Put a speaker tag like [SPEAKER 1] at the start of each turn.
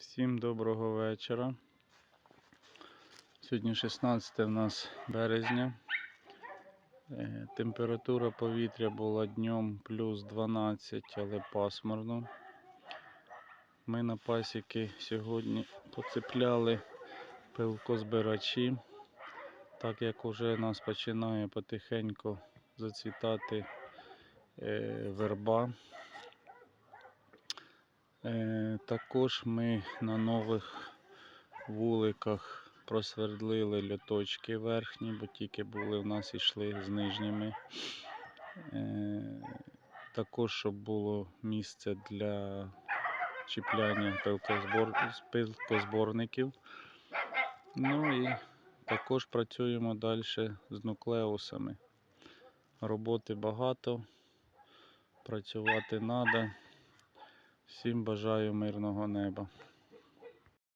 [SPEAKER 1] Всім доброго вечора. Сьогодні 16 в нас березня. Е, Температура повітря була днем плюс 12, але пасмурно. Ми на пасіки сьогодні поцепляли пилкозбирачі, так як уже нас починає потихеньку зацвітати е, верба. Е, Також ми на нових вуликах просвердлили льоточки верхні, бо тільки були в нас йшли з нижніми. Е, Також, щоб було місце для чіпляння пилкозборників. Ну і також працюємо далі з нуклеусами. Роботи багато, працювати треба. Всім бажаю мирного неба.